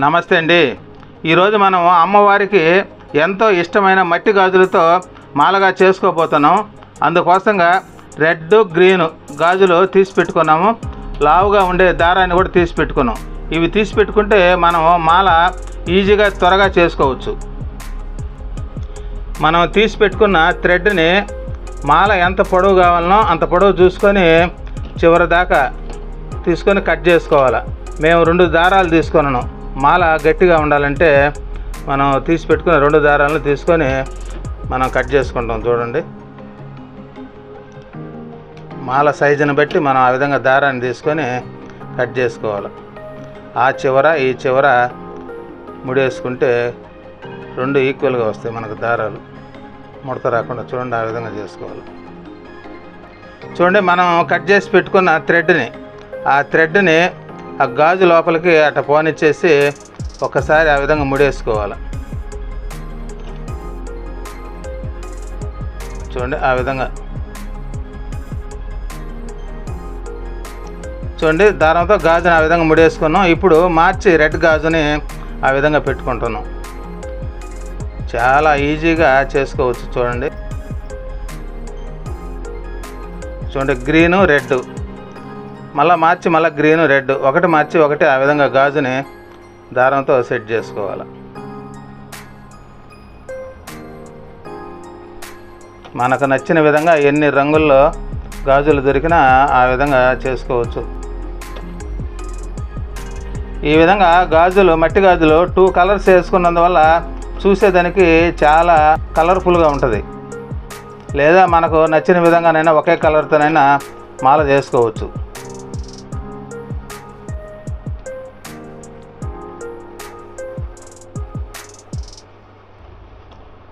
నమస్తే అండి. ఈరోజు మనం అమ్మవారికి ఎంతో ఇష్టమైన మట్టి గాజులతో మాలగా చేసుకోబోతున్నాం. అందుకోసంగా రెడ్ గ్రీన్ గాజులు తీసి పెట్టుకున్నాము. లావుగా ఉండే దారాన్ని కూడా తీసి పెట్టుకున్నాం. ఇవి తీసి పెట్టుకుంటే మనం మాల ఈజీగా త్వరగా చేసుకోవచ్చు. మనం తీసి పెట్టుకున్న థ్రెడ్ని మాల ఎంత పొడవు కావాలనో అంత పొడవు చూసుకొని చివరి దాకా తీసుకొని కట్ చేసుకోవాలి. మేము రెండు దారాలు తీసుకున్నాను మాల గట్టిగా ఉండాలంటే మనం తీసి పెట్టుకుని రెండు దారాలను తీసుకొని మనం కట్ చేసుకుంటాం చూడండి. మాల సైజుని బట్టి మనం ఆ విధంగా దారాన్ని తీసుకొని కట్ చేసుకోవాలి. ఆ చివర ఈ చివర ముడేసుకుంటే రెండు ఈక్వల్గా వస్తాయి మనకు దారాలు. ముడత రాకుండా చూడండి ఆ విధంగా చేసుకోవాలి. చూడండి మనం కట్ చేసి పెట్టుకున్న థ్రెడ్ని ఆ థ్రెడ్ని ఆ గాజు లోపలికి అట్ట పోనిచ్చేసి ఒకసారి ఆ విధంగా ముడేసుకోవాలి. చూడండి ఆ విధంగా. చూడండి దారంతో గాజుని ఆ విధంగా ముడేసుకున్నాం. ఇప్పుడు మార్చి రెడ్ గాజుని ఆ విధంగా పెట్టుకుంటున్నాం. చాలా ఈజీగా చేసుకోవచ్చు చూడండి. చూడండి గ్రీను రెడ్ మళ్ళీ మార్చి మళ్ళీ గ్రీన్ రెడ్ ఒకటి మార్చి ఒకటి ఆ విధంగా గాజుని దారంతో సెట్ చేసుకోవాలి. మనకు నచ్చిన విధంగా ఎన్ని రంగుల్లో గాజులు దొరికినా ఆ విధంగా చేసుకోవచ్చు. ఈ విధంగా గాజులు మట్టి గాజులు టూ కలర్స్ వేసుకున్నందువల్ల చూసేదానికి చాలా కలర్ఫుల్గా ఉంటుంది. లేదా మనకు నచ్చిన విధంగానైనా ఒకే కలర్తోనైనా మాల చేసుకోవచ్చు.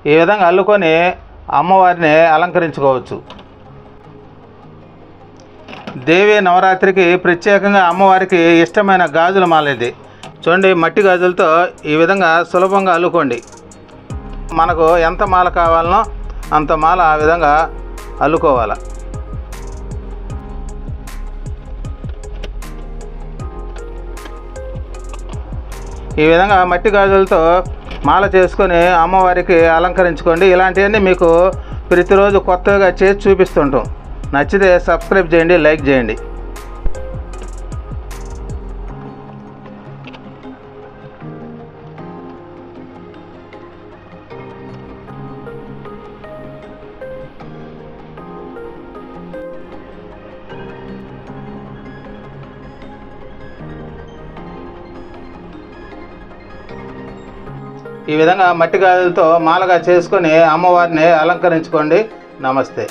ఈ విధంగా అల్లుకొని అమ్మవారిని అలంకరించుకోవచ్చు. దేవి నవరాత్రికి ప్రత్యేకంగా అమ్మవారికి ఇష్టమైన గాజుల మాల ఇది. చూడండి మట్టి గాజులతో ఈ విధంగా సులభంగా అల్లుకోండి. మనకు ఎంత మాల కావాలనో అంత మాల ఆ విధంగా అల్లుకోవాలి. ఈ విధంగా మట్టి గాజులతో మాల చేసుకొని అమ్మవారికి అలంకరించుకోండి. ఇలాంటివన్నీ మీకు ప్రతిరోజు కొత్తగా చేసి చూపిస్తుంటాం. నచ్చితే సబ్స్క్రైబ్ చేయండి లైక్ చేయండి. ఈ విధంగా మట్టి గాజులతో మాలగా చేసుకొని అమ్మవారిని అలంకరించుకోండి. నమస్తే.